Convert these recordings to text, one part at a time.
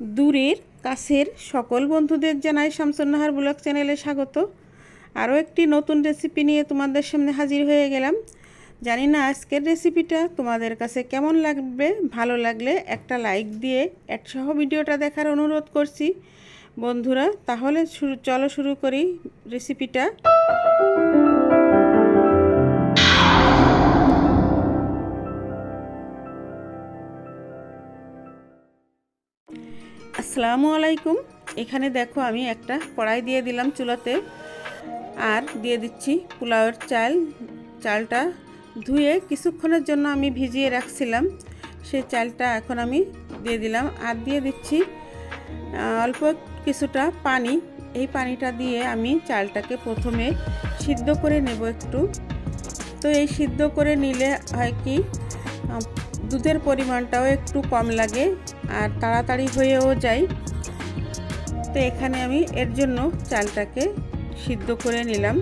দূরের, কাছের সকল বন্ধুদের জানাই শামসুন্নাহার ব্লগ চ্যানেলে স্বাগত। আরও একটি নতুন রেসিপি নিয়ে তোমাদের সামনে হাজির হয়ে গেলাম। জানি না আজকের রেসিপিটা তোমাদের কাছে কেমন লাগবে, ভালো লাগলে একটা লাইক দিয়ে একসহ ভিডিওটা দেখার অনুরোধ করছি। বন্ধুরা, তাহলে শুরু, চলো শুরু করি রেসিপিটা আসসালামু আলাইকুম। এখানে দেখো আমি একটা কড়াই দিয়ে দিলাম চুলাতে। আর দিয়ে দিচ্ছি পোলাওয়ের চাল। চালটা ধুয়ে কিছুক্ষণের জন্য আমি ভিজিয়ে রাখছিলাম। সেই চালটা এখন আমি দিয়ে দিলাম। আর দিয়ে দিচ্ছি অল্প কিছুটা পানি। এই পানিটা দিয়ে আমি চালটাকে প্রথমে সিদ্ধ করে নেব একটু। তো এই সিদ্ধ করে নিলে হয় কি দুধের পরিমাণটাও একটু কম লাগে। আর তাড়াতাড়ি হয়েও যায়। তো এখানে আমি এর জন্য চালটাকে সিদ্ধ করে নিলাম।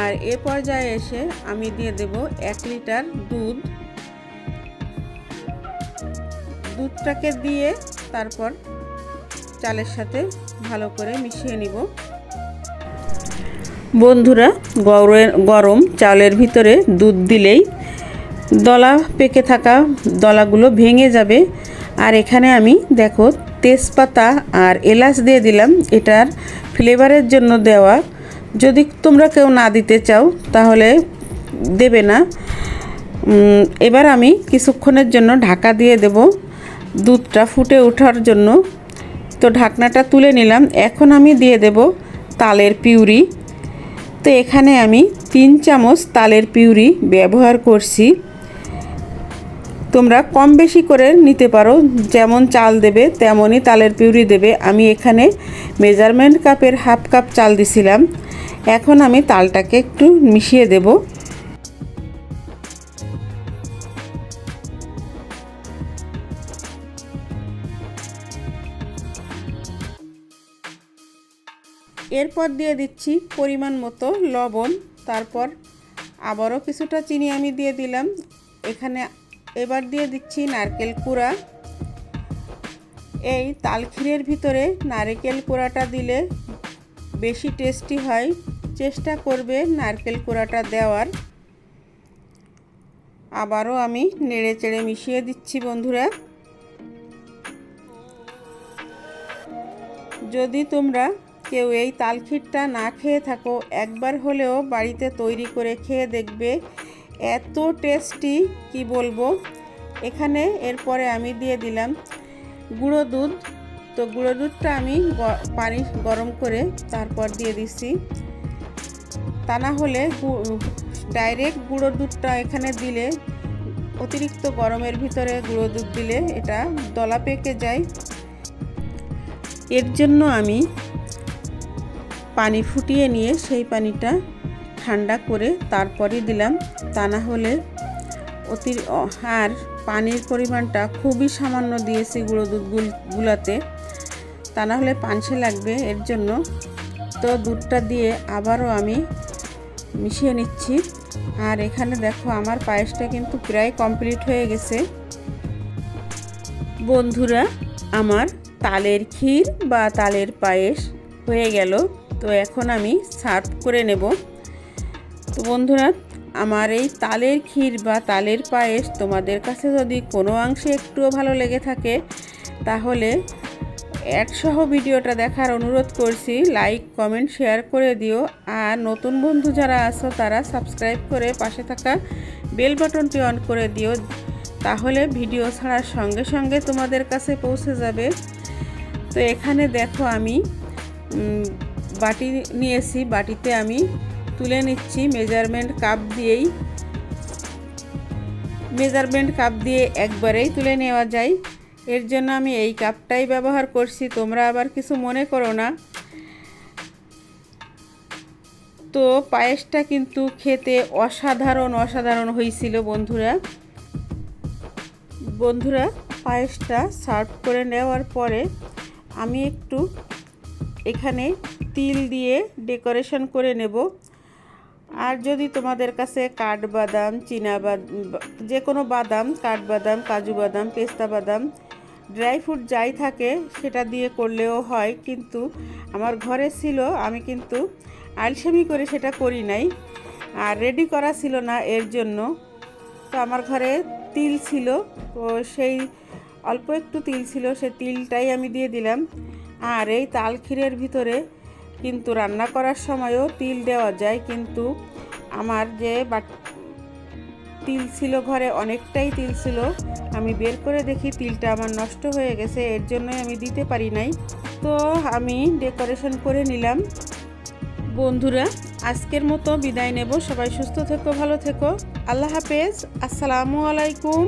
আর এ পর্যায়ে এসে আমি দিয়ে দেব এক লিটার দুধ। দুধটাকে দিয়ে তারপর চালের সাথে ভালো করে মিশিয়ে নিব। বন্ধুরা গরম চালের ভিতরে দুধ দিলেই দলা পেকে থাকা দলাগুলো ভেঙে যাবে। আর এখানে আমি দেখো তেজপাতা আর এলাচ দিয়ে দিলাম। এটার ফ্লেভারের জন্য দেওয়া। যদি তোমরা কেউ না দিতে চাও, তাহলে দেবে না। এবার আমি কিছুক্ষণের জন্য ঢাকা দিয়ে দেব। দুধটা ফুটে ওঠার জন্য। তো ঢাকনাটা তুলে নিলাম। এখন আমি দিয়ে দেব তালের পিউরি। তো এখানে আমি তিন চামচ তালের পিউরি ব্যবহার করছি। তোমরা কম বেশি করে নিতে পারো, যেমন চাল দেবে তেমনই তালের পিউরি দেবে। আমি এখানে মেজারমেন্ট কাপের হাফ কাপ চাল দিছিলাম। এখন আমি তালটাকে একটু মিশিয়ে দেব। এরপর দিয়ে দিচ্ছি পরিমাণ মতো লবণ। তারপর আবারও কিছুটা চিনি আমি দিয়ে দিলাম। এখানে এবার দিয়ে দিচ্ছি নারকেল কুড়া। এই তালক্ষীরের ভিতরে নারকেল কুড়াটা দিলে বেশি টেস্টি হয়। চেষ্টা করবে নারকেল কুড়াটা দেওয়ার। আবারও আমি নেড়ে চেড়ে মিশিয়ে দিচ্ছি বন্ধুরা। যদি তোমরা কেউ এই তালক্ষীরটা না খেয়ে থাকো, একবার হলেও বাড়িতে তৈরি করে খেয়ে দেখবে এত টেস্টি কি বলব? এখানে এরপরে আমি দিয়ে দিলাম গুঁড়ো দুধ। তো গুঁড়ো দুধটা আমি পানি গরম করে তারপর দিয়ে দিচ্ছি তা না হলে ডাইরেক্ট গুঁড়ো দুধটা এখানে দিলে, অতিরিক্ত গরমের ভিতরে গুঁড়ো দুধ দিলে এটা দলা পেকে যায়। এর জন্য আমি পানি ফুটিয়ে নিয়ে সেই পানিটা ঠান্ডা করে তারপরে দিলাম। তা না হলে অতি আর পানির পরিমাণটা খুবই সামান্য দিয়েছি গুঁড়ো দুধ গুলাতে। তা না হলে পানসে লাগবে এর জন্য। তো দুধটা দিয়ে আবারও আমি মিশিয়ে নিচ্ছি। আর এখানে দেখো আমার পায়েসটা কিন্তু প্রায় কমপ্লিট হয়ে গেছে। বন্ধুরা, আমার তালের ক্ষীর বা তালের পায়েস হয়ে গেল। তো এখন আমি সার্ভ করে নেব। তো বন্ধুরা, আমার এই তালের ক্ষীর বা তালের পায়েস তোমাদের কাছে যদি কোনো অংশে একটুও ভালো লেগে থাকে, তাহলে অ্যাডসহ ভিডিওটা দেখার অনুরোধ করছি। লাইক কমেন্ট শেয়ার করে দিও। আর নতুন বন্ধু যারা আছো, তারা সাবস্ক্রাইব করে পাশে থাকা বেল বাটনটি অন করে দিও। তাহলে ভিডিও ছাড়ার সঙ্গে সঙ্গে তোমাদের কাছে পৌঁছে যাবে। তো এখানে দেখো আমি বাটি নিয়েছি। বাটিতে আমি তুলে নিচ্ছি মেজারমেন্ট কাপ দিয়েই। মেজারমেন্ট কাপ দিয়ে একবারেই তুলে নেওয়া যায়। এর জন্য আমি এই কাপটাই ব্যবহার করছি, তোমরা আবার কিছু মনে করো না। তো পায়েসটা কিন্তু খেতে অসাধারণ অসাধারণ হয়েছিল বন্ধুরা। বন্ধুরা, পায়েসটা সার্ভ করে নেওয়ার পরে আমি একটু এখানে তিল দিয়ে ডেকোরেশন করে নেব। আর যদি তোমাদের কাছে কাঠবাদাম বাদাম যে কোনো বাদাম কাঠবাদাম কাজু বাদাম, পেস্তা বাদাম, ড্রাই ফ্রুট যাই থাকে, সেটা দিয়ে করলেও হয়। কিন্তু আমার ঘরে ছিল, আমি কিন্তু আলসেমি করে সেটা করি নাই আর রেডি করা ছিল না এর জন্য। তো আমার ঘরে তিল ছিল, তো সেই অল্প একটু তিল ছিল, সে তিলটাই আমি দিয়ে দিলাম। আর এই তাল ক্ষীরের ভিতরে কিন্তু রান্না করার সময়ও তিল দেওয়া যায়, কিন্তু আমার যে বাট, তিল ছিল ঘরে অনেকটাই তিল ছিল, আমি বের করে দেখি তিলটা আমার নষ্ট হয়ে গেছে, এর জন্যই আমি দিতে পারি নাই। তো আমি ডেকোরেশন করে নিলাম। বন্ধুরা, আজকের মতো বিদায় নেব, সবাই সুস্থ থেকো, ভালো থেকো, আল্লাহ হাফেজ, আসসালামু আলাইকুম।